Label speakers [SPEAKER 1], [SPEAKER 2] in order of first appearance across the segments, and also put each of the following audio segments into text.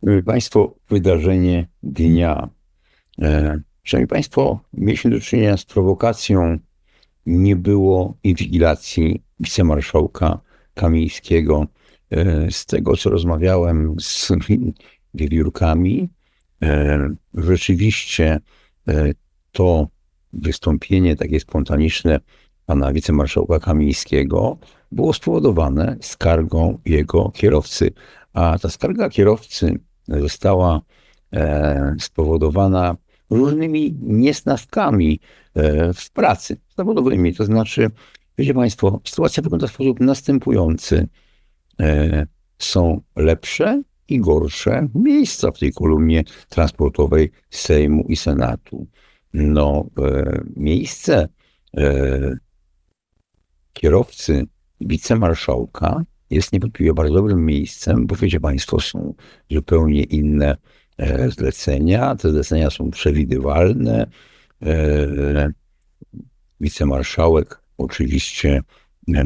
[SPEAKER 1] Szanowni Państwo, wydarzenie dnia. E, Szanowni Państwo, mieliśmy do czynienia z prowokacją. Nie było inwigilacji wicemarszałka Kamińskiego. E, Z tego, co rozmawiałem z wiewiórkami, e, rzeczywiście to wystąpienie takie spontaniczne pana wicemarszałka Kamińskiego było spowodowane skargą jego kierowcy. A ta skarga kierowcy została e, spowodowana różnymi niesnastkami e, w pracy zawodowymi. To znaczy, wiecie Państwo, sytuacja wygląda w sposób następujący. E, są lepsze i gorsze miejsca w tej kolumnie transportowej Sejmu i Senatu. No, miejsce kierowcy wicemarszałka jest niewątpliwie bardzo dobrym miejscem, bo wiecie Państwo, są zupełnie inne e, zlecenia. Te zlecenia są przewidywalne. E, Wicemarszałek oczywiście e,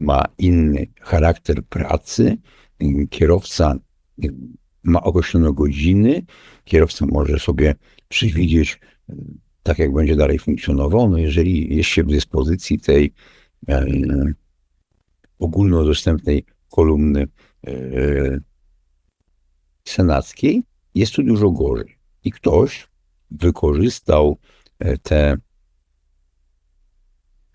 [SPEAKER 1] ma inny charakter pracy. Kierowca e, ma określone godziny. Kierowca może sobie przewidzieć, e, tak jak będzie dalej funkcjonował. No jeżeli jest się w dyspozycji tej e, ogólnodostępnej kolumny e, senackiej, jest tu dużo gorzej. I ktoś wykorzystał e, te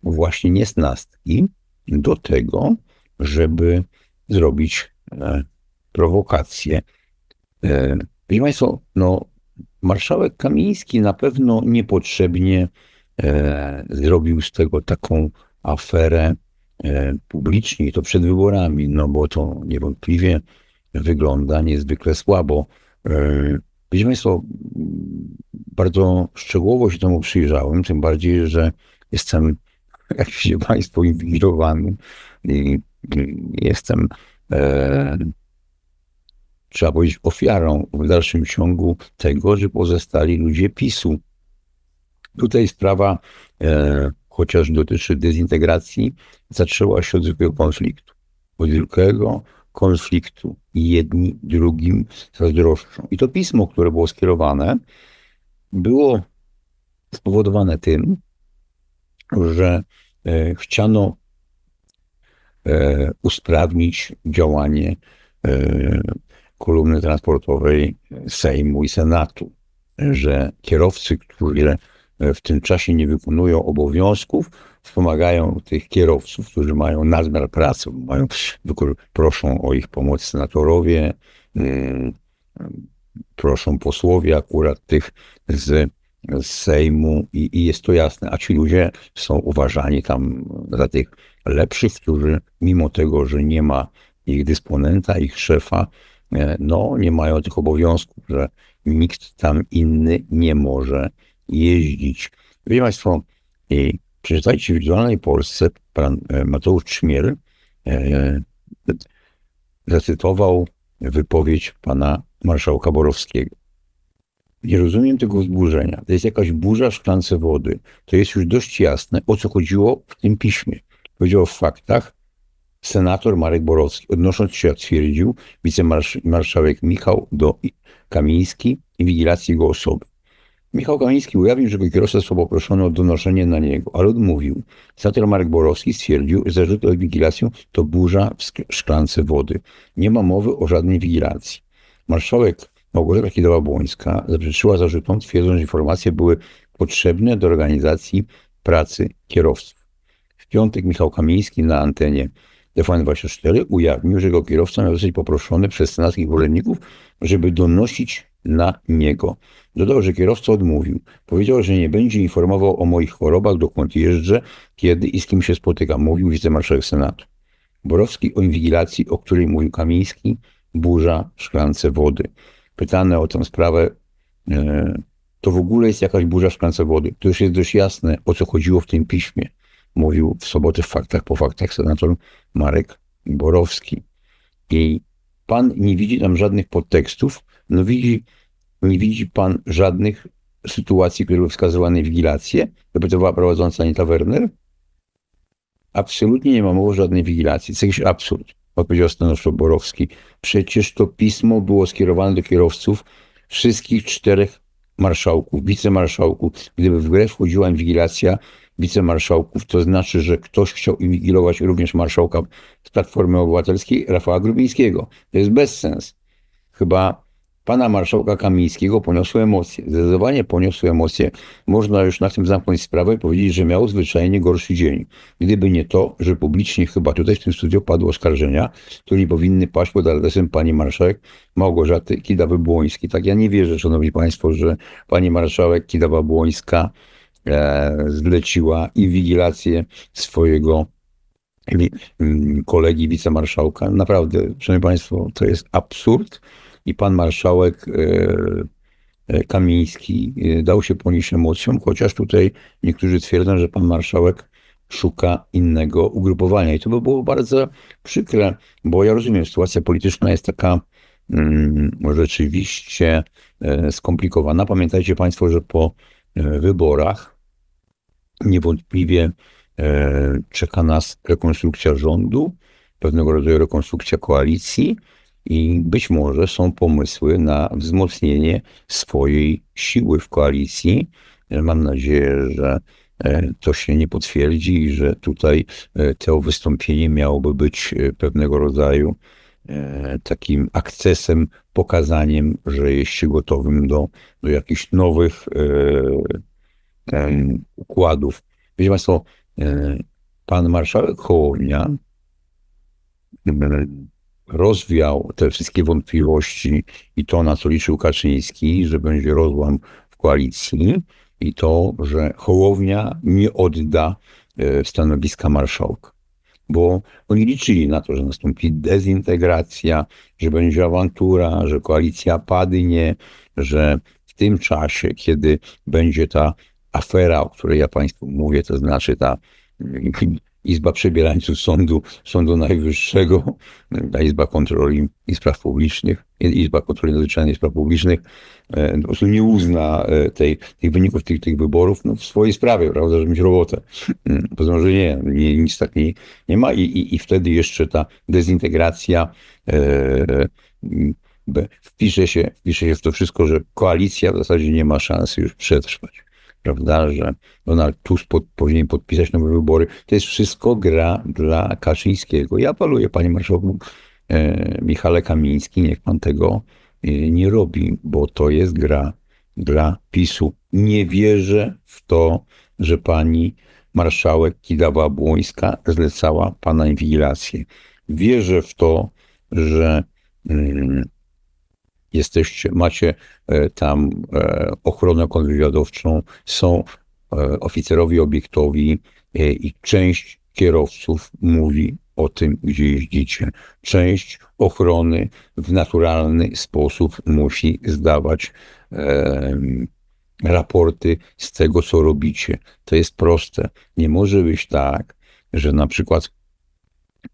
[SPEAKER 1] właśnie niesnastki do tego, żeby zrobić e, prowokację. Wiecie Państwo, no, marszałek Kamiński na pewno niepotrzebnie zrobił z tego taką aferę publicznie, i to przed wyborami, no bo to niewątpliwie wygląda niezwykle słabo. E, Wiecie Państwo, bardzo szczegółowo się temu przyjrzałem, tym bardziej, że jestem, jak widzicie Państwo, inwigilowany i jestem, e, trzeba powiedzieć, ofiarą w dalszym ciągu tego, że pozostali ludzie PiSu. Tutaj sprawa, e, chociaż dotyczy dezintegracji, zaczęła się od zwykłego konfliktu. Od zwykłego konfliktu. Jedni drugim zazdroszczą. I to pismo, które było skierowane, było spowodowane tym, że e, chciano e, usprawnić działanie e, kolumny transportowej Sejmu i Senatu, że kierowcy, którzy w tym czasie nie wykonują obowiązków, wspomagają tych kierowców, którzy mają nadmiar pracy, mają, proszą o ich pomoc senatorowie, mm, proszą posłowie akurat tych z, z Sejmu i, i jest to jasne, a ci ludzie są uważani tam za tych lepszych, którzy mimo tego, że nie ma ich dysponenta, ich szefa, e, no nie mają tych obowiązków, że nikt tam inny nie może jeździć. Wiecie Państwo, i przeczytajcie w Wirtualnej Polsce, pan e, Mateusz Trzmier e, zacytował wypowiedź pana marszałka Borowskiego. Nie rozumiem tego wzburzenia. To jest jakaś burza w szklance wody. To jest już dość jasne, o co chodziło w tym piśmie. Powiedział w faktach senator Marek Borowski. Odnosząc się, twierdził wicemarszałek Michał do Kamiński inwigilacji jego osoby. Michał Kamiński ujawnił, że kierowca został poproszony o donoszenie na niego, ale odmówił. Senator Marek Borowski stwierdził, że zarzuty o inwigilację to burza w szklance wody. Nie ma mowy o żadnej inwigilacji. Marszałek Małgorzata Kidawa-Błońska zaprzeczyła zarzutom, twierdząc, że informacje były potrzebne do organizacji pracy kierowców. W piątek Michał Kamiński na antenie TVN24 ujawnił, że jego kierowca miał zostać poproszony przez senackich urzędników, żeby donosić na niego. Dodał, że kierowca odmówił. Powiedział, że nie będzie informował o moich chorobach, dokąd jeżdżę, kiedy i z kim się spotykam, mówił wicemarszałek Senatu. Borowski o inwigilacji, o której mówił Kamiński, burza w szklance wody. Pytane o tę sprawę, e, to w ogóle jest jakaś burza w szklance wody. To już jest dość jasne, o co chodziło w tym piśmie. Mówił w sobotę w faktach po faktach senator Marek Borowski. I pan nie widzi tam żadnych podtekstów, no widzi, nie widzi pan żadnych sytuacji, które były wskazywane na inwigilację, dopytywała prowadząca Anita Werner. Absolutnie nie ma mowy o żadnej inwigilacji. To jakiś absurd. odpowiedział stanowczo Borowski. Przecież to pismo było skierowane do kierowców wszystkich czterech marszałków, wicemarszałków. Gdyby w grę wchodziła inwigilacja wicemarszałków, to znaczy, że ktoś chciał inwigilować również marszałka z Platformy Obywatelskiej, Rafała Grubińskiego. To jest bezsens. Chyba pana marszałka Kamińskiego poniosły emocje. Zdecydowanie poniosły emocje. Można już na tym zamknąć sprawę i powiedzieć, że miał zwyczajnie gorszy dzień. Gdyby nie to, że publicznie chyba tutaj w tym studiu padły oskarżenia, które nie powinny paść pod adresem pani marszałek Małgorzaty Kidawy-Błońskiej. Tak ja nie wierzę, szanowni państwo, że pani marszałek Kidawa-Błońska e, zleciła inwigilację swojego mm, kolegi wicemarszałka. Naprawdę, szanowni państwo, to jest absurd i pan marszałek e, e, Kamiński e, dał się ponieść emocjom, chociaż tutaj niektórzy twierdzą, że pan marszałek szuka innego ugrupowania. I to by było bardzo przykre, bo ja rozumiem, sytuacja polityczna jest taka mm, rzeczywiście skomplikowana. Pamiętajcie Państwo, że po wyborach niewątpliwie czeka nas rekonstrukcja rządu, pewnego rodzaju rekonstrukcja koalicji i być może są pomysły na wzmocnienie swojej siły w koalicji. Mam nadzieję, że e, to się nie potwierdzi i że tutaj e, to wystąpienie miałoby być e, pewnego rodzaju takim akcesem, pokazaniem, że jest się gotowym do, do jakichś nowych układów. Wiecie Państwo, pan marszałek Hołownia rozwiał te wszystkie wątpliwości i to, na co liczył Kaczyński, że będzie rozłam w koalicji i to, że Hołownia nie odda e, stanowiska marszałka. Bo oni liczyli na to, że nastąpi dezintegracja, że będzie awantura, że koalicja padnie, że w tym czasie, kiedy będzie ta afera, o której ja Państwu mówię, to znaczy ta Izba Przebierańców Sądu, Sądu Najwyższego, Izba Kontroli i Spraw Publicznych, Izba Kontroli Nadzwyczajnej i Spraw Publicznych e, po prostu nie uzna e, tej, tych wyników tych, tych wyborów no, w swojej sprawie, prawda, żeby mieć robotę. Mm, Powiedzą, że nie, nie nic tak nie, nie ma i, i, i wtedy jeszcze ta dezintegracja e, wpisze, się, wpisze się w to wszystko, że koalicja w zasadzie nie ma szansy już przetrwać prawda, że Donald Tusk pod, powinien podpisać nowe wybory. To jest wszystko gra dla Kaczyńskiego. Ja apeluję, panie marszałku e, Michale Kamiński, niech pan tego e, nie robi, bo to jest gra dla PiSu. Nie wierzę w to, że pani marszałek Kidawa-Błońska zlecała pana inwigilację. Wierzę w to, że jesteście, macie e, tam e, ochronę kontrwywiadowczą, są e, oficerowie obiektowi i część kierowców mówi o tym, gdzie jeździcie. Część ochrony w naturalny sposób musi zdawać raporty z tego, co robicie. To jest proste. Nie może być tak, że na przykład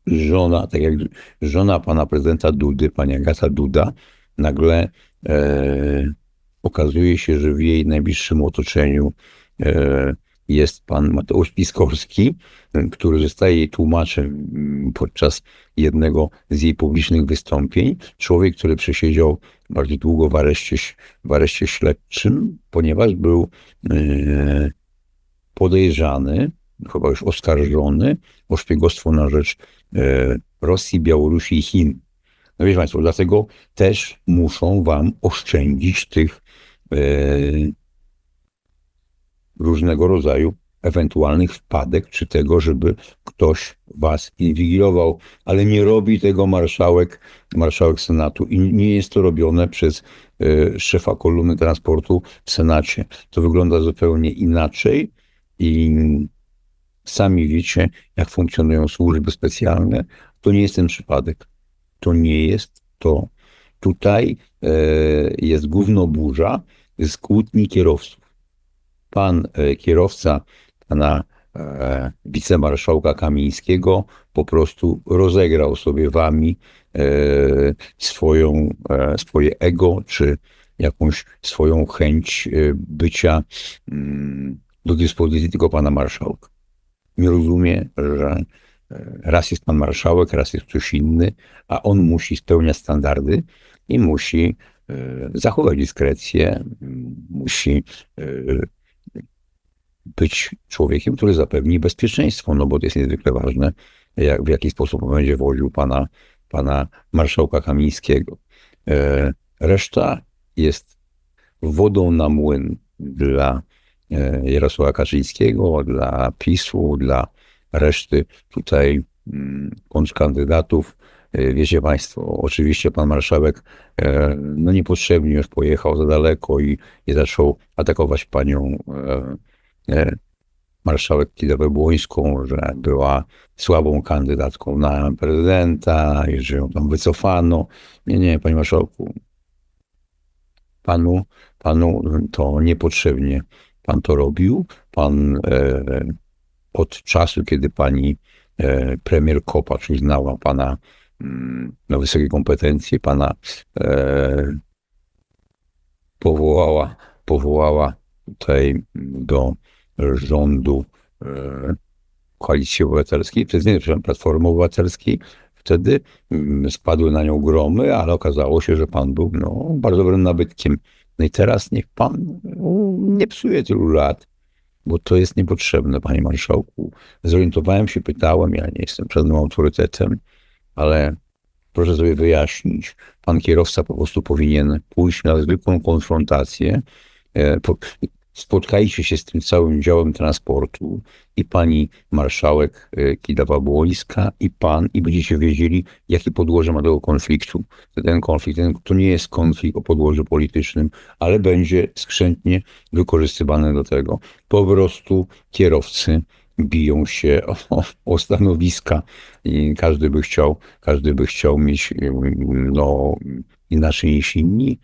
[SPEAKER 1] żona, tak jak żona pana prezydenta Dudy, pani Agata Duda, nagle e, okazuje się, że w jej najbliższym otoczeniu e, jest pan Mateusz Piskorski, który zostaje jej tłumaczem mm, podczas jednego z jej publicznych wystąpień. Człowiek, który przesiedział bardzo długo w areszcie, w areszcie śledczym, ponieważ był e, podejrzany, chyba już oskarżony o szpiegostwo na rzecz e, Rosji, Białorusi i Chin. No wiecie Państwo, dlatego też muszą Wam oszczędzić tych e, różnego rodzaju ewentualnych wpadek, czy tego, żeby ktoś Was inwigilował, ale nie robi tego marszałek, marszałek Senatu i nie jest to robione przez e, szefa kolumny transportu w Senacie. To wygląda zupełnie inaczej i sami wiecie, jak funkcjonują służby specjalne. To nie jest ten przypadek to nie jest to. Tutaj e, jest gówno burza z kłótni kierowców. Pan e, kierowca pana e, wicemarszałka Kamińskiego po prostu rozegrał sobie wami e, swoją, e, swoje ego, czy jakąś swoją chęć e, bycia mm, do dyspozycji tylko pana marszałka. Nie rozumie, że raz jest pan marszałek, raz jest ktoś inny, a on musi spełniać standardy i musi e, zachować dyskrecję, musi e, być człowiekiem, który zapewni bezpieczeństwo, no bo to jest niezwykle ważne, jak, w jaki sposób będzie woził pana, pana marszałka Kamińskiego. E, Reszta jest wodą na młyn dla Jarosława Kaczyńskiego, dla PiSu, dla reszty tutaj mm, kontrkandydatów. E, Wiecie Państwo, oczywiście pan marszałek e, no niepotrzebnie już pojechał za daleko i, i zaczął atakować panią e, marszałek Kidawę-Błońską, że była słabą kandydatką na prezydenta i że ją tam wycofano. Nie, nie, panie marszałku, panu, panu to niepotrzebnie pan to robił. Pan e, od czasu, kiedy pani e, premier Kopacz uznała pana mm, na wysokie kompetencje, pana e, powołała, powołała tutaj do rządu e, Koalicji Obywatelskiej, przepraszam, Platformy Obywatelskiej, wtedy mm, spadły na nią gromy, ale okazało się, że pan był no, bardzo dobrym nabytkiem. No i teraz niech pan no, nie psuje tylu lat, bo to jest niepotrzebne, panie marszałku. Zorientowałem się, pytałem, ja nie jestem żadnym autorytetem, ale proszę sobie wyjaśnić, pan kierowca po prostu powinien pójść na zwykłą konfrontację, e, po- spotkajcie się z tym całym działem transportu i pani marszałek e, Kidawa-Błońska i pan i będziecie wiedzieli, jakie podłoże ma tego konfliktu. Ten konflikt ten, to nie jest konflikt o podłożu politycznym, ale będzie skrzętnie wykorzystywany do tego. Po prostu kierowcy biją się o, o stanowiska i każdy by chciał, każdy by chciał mieć no, inaczej niż inni.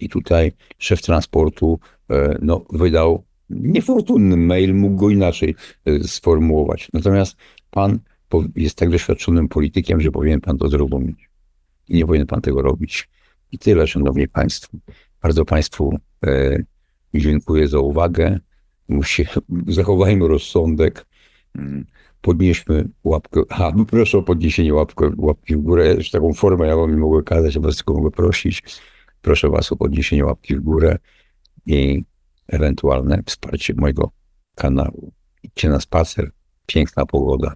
[SPEAKER 1] I tutaj szef transportu e, no, wydał niefortunny mail, mógł go inaczej e, sformułować. Natomiast pan jest tak doświadczonym politykiem, że powinien pan to zrozumieć. I nie powinien pan tego robić. I tyle, szanowni państwo. Bardzo państwu e, dziękuję za uwagę. Musi, zachowajmy rozsądek. Mm, Podnieśmy łapkę. A, proszę o podniesienie łapki, łapki w górę. Jeszcze taką formę ja wam nie mogę kazać, a was tylko mogę prosić. Proszę was o podniesienie łapki w górę i ewentualne wsparcie mojego kanału. Idźcie na spacer. Piękna pogoda.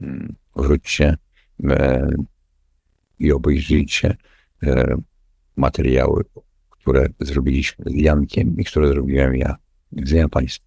[SPEAKER 1] Mm, Wróćcie e, i obejrzyjcie e, materiały, które zrobiliśmy z Jankiem i które zrobiłem ja. Do widzenia Państwu.